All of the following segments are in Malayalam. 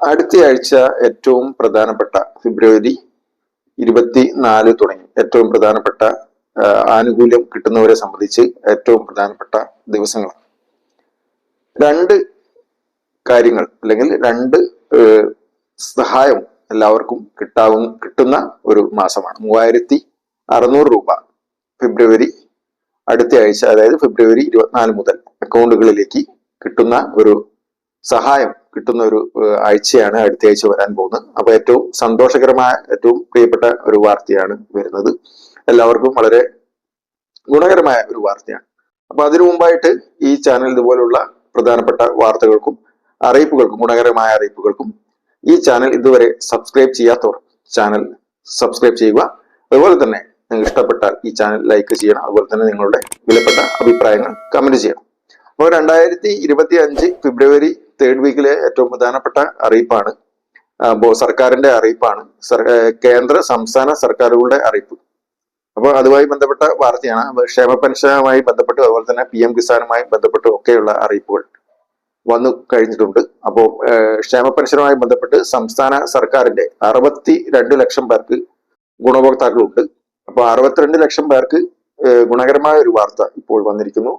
അടുത്ത ആഴ്ച ഏറ്റവും പ്രധാനപ്പെട്ട ഫെബ്രുവരി ഇരുപത്തി നാല് തുടങ്ങി. ഏറ്റവും പ്രധാനപ്പെട്ട ആനുകൂല്യം കിട്ടുന്നവരെ സംബന്ധിച്ച് ഏറ്റവും പ്രധാനപ്പെട്ട ദിവസങ്ങൾ രണ്ട് കാര്യങ്ങൾ അല്ലെങ്കിൽ രണ്ട് സഹായം എല്ലാവർക്കും കിട്ടാവുന്ന കിട്ടുന്ന ഒരു മാസമാണ്. മൂവായിരത്തി അറുന്നൂറ് രൂപ ഫെബ്രുവരി അടുത്ത ആഴ്ച അതായത് ഫെബ്രുവരി ഇരുപത്തിനാല് മുതൽ അക്കൗണ്ടുകളിലേക്ക് കിട്ടുന്ന ഒരു സഹായം കിട്ടുന്ന ഒരു ആഴ്ചയാണ് അടുത്ത ആഴ്ച വരാൻ പോകുന്നത്. അപ്പൊ ഏറ്റവും സന്തോഷകരമായ ഏറ്റവും പ്രിയപ്പെട്ട ഒരു വാർത്തയാണ് വരുന്നത്. എല്ലാവർക്കും വളരെ ഗുണകരമായ ഒരു വാർത്തയാണ്. അപ്പൊ അതിനു മുമ്പായിട്ട് ഈ ചാനൽ ഇതുപോലുള്ള പ്രധാനപ്പെട്ട വാർത്തകൾക്കും അറിയിപ്പുകൾക്കും ഗുണകരമായ അറിയിപ്പുകൾക്കും ഈ ചാനൽ ഇതുവരെ സബ്സ്ക്രൈബ് ചെയ്യാത്തവർ ചാനൽ സബ്സ്ക്രൈബ് ചെയ്യുക. അതുപോലെ തന്നെ നിങ്ങൾക്ക് ഇഷ്ടപ്പെട്ടാൽ ഈ ചാനൽ ലൈക്ക് ചെയ്യണം. അതുപോലെ തന്നെ നിങ്ങളുടെ വിലപ്പെട്ട അഭിപ്രായങ്ങൾ കമന്റ് ചെയ്യണം. അപ്പോൾ രണ്ടായിരത്തി ഇരുപത്തി അഞ്ച് ഫെബ്രുവരി തേർഡ് വീക്കിലെ ഏറ്റവും പ്രധാനപ്പെട്ട അറിയിപ്പാണ്. സർക്കാരിന്റെ അറിയിപ്പാണ്. കേന്ദ്ര സംസ്ഥാന സർക്കാരുകളുടെ അറിയിപ്പ്. അപ്പോൾ അതുമായി ബന്ധപ്പെട്ട വാർത്തയാണ്. ക്ഷേമ പെൻഷനുമായി ബന്ധപ്പെട്ട് അതുപോലെ തന്നെ പി എം കിസാനുമായി ബന്ധപ്പെട്ട് ഒക്കെയുള്ള അറിയിപ്പുകൾ വന്നു കഴിഞ്ഞിട്ടുണ്ട്. അപ്പോൾ ക്ഷേമ പെൻഷനുമായി ബന്ധപ്പെട്ട് സംസ്ഥാന സർക്കാരിന്റെ അറുപത്തി രണ്ട് ലക്ഷം പേർക്ക് ഗുണഭോക്താക്കളുണ്ട്. അപ്പോൾ അറുപത്തിരണ്ട് ലക്ഷം പേർക്ക് ഗുണകരമായ ഒരു വാർത്ത ഇപ്പോൾ വന്നിരിക്കുന്നു.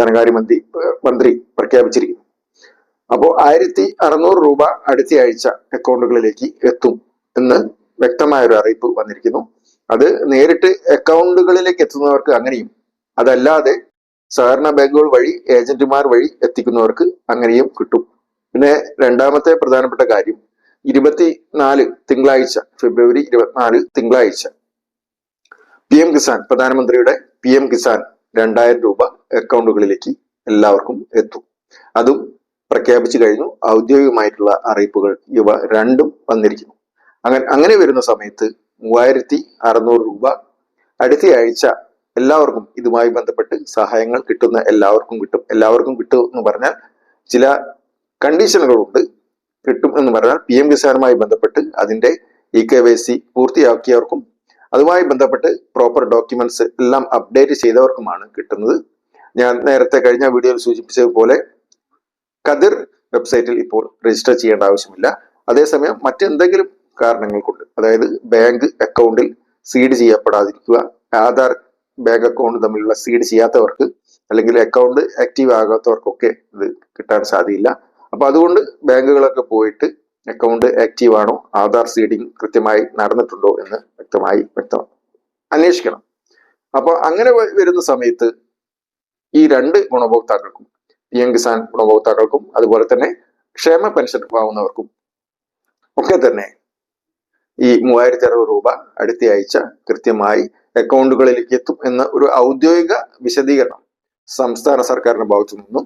ധനകാര്യമന്ത്രി മന്ത്രി പ്രഖ്യാപിച്ചിരിക്കുന്നു. അപ്പോൾ ആയിരത്തി അറുന്നൂറ് രൂപ അടുത്ത ആഴ്ച അക്കൗണ്ടുകളിലേക്ക് എത്തും എന്ന് വ്യക്തമായ ഒരു അറിയിപ്പ് വന്നിരിക്കുന്നു. അത് നേരിട്ട് അക്കൗണ്ടുകളിലേക്ക് എത്തുന്നവർക്ക് അങ്ങനെയും അതല്ലാതെ സഹകരണ ബാങ്കുകൾ വഴി ഏജന്റുമാർ വഴി എത്തിക്കുന്നവർക്ക് അങ്ങനെയും കിട്ടും. പിന്നെ രണ്ടാമത്തെ പ്രധാനപ്പെട്ട കാര്യം ഇരുപത്തി നാല് തിങ്കളാഴ്ച ഫെബ്രുവരി ഇരുപത്തിനാല് തിങ്കളാഴ്ച പി എം കിസാൻ പ്രധാനമന്ത്രിയുടെ പി എം കിസാൻ രണ്ടായിരം രൂപ അക്കൗണ്ടുകളിലേക്ക് എല്ലാവർക്കും എത്തും. അതും പ്രഖ്യാപിച്ചു കഴിഞ്ഞു. ഔദ്യോഗികമായിട്ടുള്ള അറിയിപ്പുകൾ ഇവ രണ്ടും വന്നിരിക്കുന്നു. അങ്ങനെ അങ്ങനെ വരുന്ന സമയത്ത് മൂവായിരത്തി അറുന്നൂറ് രൂപ അടുത്ത ആഴ്ച എല്ലാവർക്കും ഇതുമായി ബന്ധപ്പെട്ട് സഹായങ്ങൾ കിട്ടുന്ന എല്ലാവർക്കും കിട്ടും. എല്ലാവർക്കും കിട്ടും എന്ന് പറഞ്ഞാൽ ചില കണ്ടീഷനുകളുണ്ട്. കിട്ടും എന്ന് പറഞ്ഞാൽ പി എം കിസാനുമായി ബന്ധപ്പെട്ട് അതിന്റെ ഇ കെ വൈ സി പൂർത്തിയാക്കിയവർക്കും അതുമായി ബന്ധപ്പെട്ട് പ്രോപ്പർ ഡോക്യുമെന്റ്സ് എല്ലാം അപ്ഡേറ്റ് ചെയ്തവർക്കുമാണ് കിട്ടുന്നത്. ഞാൻ നേരത്തെ കഴിഞ്ഞ വീഡിയോയിൽ സൂചിപ്പിച്ചതുപോലെ കതിർ വെബ്സൈറ്റിൽ ഇപ്പോൾ രജിസ്റ്റർ ചെയ്യേണ്ട ആവശ്യമില്ല. അതേസമയം മറ്റെന്തെങ്കിലും കാരണങ്ങൾ കൊണ്ട് അതായത് ബാങ്ക് അക്കൗണ്ടിൽ സീഡ് ചെയ്യപ്പെടാതിരിക്കുക ആധാർ ബാങ്ക് അക്കൗണ്ട് തമ്മിലുള്ള സീഡ് ചെയ്യാത്തവർക്ക് അല്ലെങ്കിൽ അക്കൗണ്ട് ആക്റ്റീവ് ആകാത്തവർക്കൊക്കെ ഇത് കിട്ടാൻ സാധ്യയില്ല. അപ്പൊ അതുകൊണ്ട് ബാങ്കുകളൊക്കെ പോയിട്ട് അക്കൗണ്ട് ആക്റ്റീവ് ആണോ ആധാർ സീഡിങ് കൃത്യമായി നടന്നിട്ടുണ്ടോ എന്ന് വ്യക്തമായി വ്യക്തം അന്വേഷിക്കണം. അപ്പൊ അങ്ങനെ വരുന്ന സമയത്ത് ഈ രണ്ട് ഗുണഭോക്താക്കൾക്കും എം കിസാൻ ഗുണഭോക്താക്കൾക്കും അതുപോലെ തന്നെ ക്ഷേമ പെൻഷൻ വാങ്ങുന്നവർക്കും ഒക്കെ തന്നെ ഈ മൂവായിരത്തി അറുപത് രൂപ അടുത്ത ആഴ്ച കൃത്യമായി അക്കൗണ്ടുകളിലേക്ക് എത്തും എന്ന ഒരു ഔദ്യോഗിക വിശദീകരണം സംസ്ഥാന സർക്കാരിന്റെ ഭാഗത്തു നിന്നും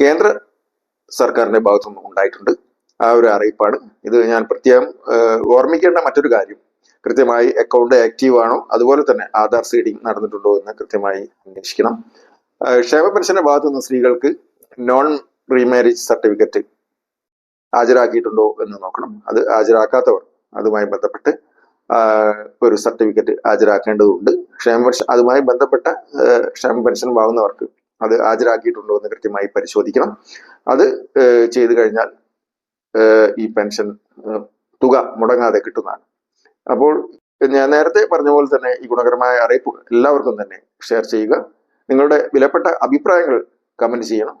കേന്ദ്ര സർക്കാരിന്റെ ഭാഗത്തു നിന്നും ഉണ്ടായിട്ടുണ്ട്. ആ ഒരു അറിയിപ്പാണ്. ഇത് ഞാൻ പ്രത്യേകം ഓർമ്മിക്കേണ്ട മറ്റൊരു കാര്യം. കൃത്യമായി അക്കൗണ്ട് ആക്റ്റീവ് ആണോ അതുപോലെ തന്നെ ആധാർ സീഡിംഗ് നടന്നിട്ടുണ്ടോ എന്ന് കൃത്യമായി അന്വേഷിക്കണം. ക്ഷേമ പെൻഷന്റെ ഭാഗത്തു നിന്ന് സ്ത്രീകൾക്ക് നോൺ റീമാരേജ് സർട്ടിഫിക്കറ്റ് ഹാജരാക്കിയിട്ടുണ്ടോ എന്ന് നോക്കണം. അത് ഹാജരാക്കാത്തവർ അതുമായി ബന്ധപ്പെട്ട് ഒരു സർട്ടിഫിക്കറ്റ് ഹാജരാക്കേണ്ടതുണ്ട്. ക്ഷേമ പെൻഷൻ അതുമായി ബന്ധപ്പെട്ട ക്ഷേമ പെൻഷൻ വാങ്ങുന്നവർക്ക് അത് ഹാജരാക്കിയിട്ടുണ്ടോ എന്ന് കൃത്യമായി പരിശോധിക്കണം. അത് ചെയ്തു കഴിഞ്ഞാൽ ഈ പെൻഷൻ തുക മുടങ്ങാതെ കിട്ടുന്നതാണ്. അപ്പോൾ ഞാൻ നേരത്തെ പറഞ്ഞ പോലെ തന്നെ ഈ ഗുണകരമായ അറിയിപ്പുകൾ എല്ലാവർക്കും തന്നെ ഷെയർ ചെയ്യുക. നിങ്ങളുടെ വിലപ്പെട്ട അഭിപ്രായങ്ങൾ കമന്റ് ചെയ്യണം.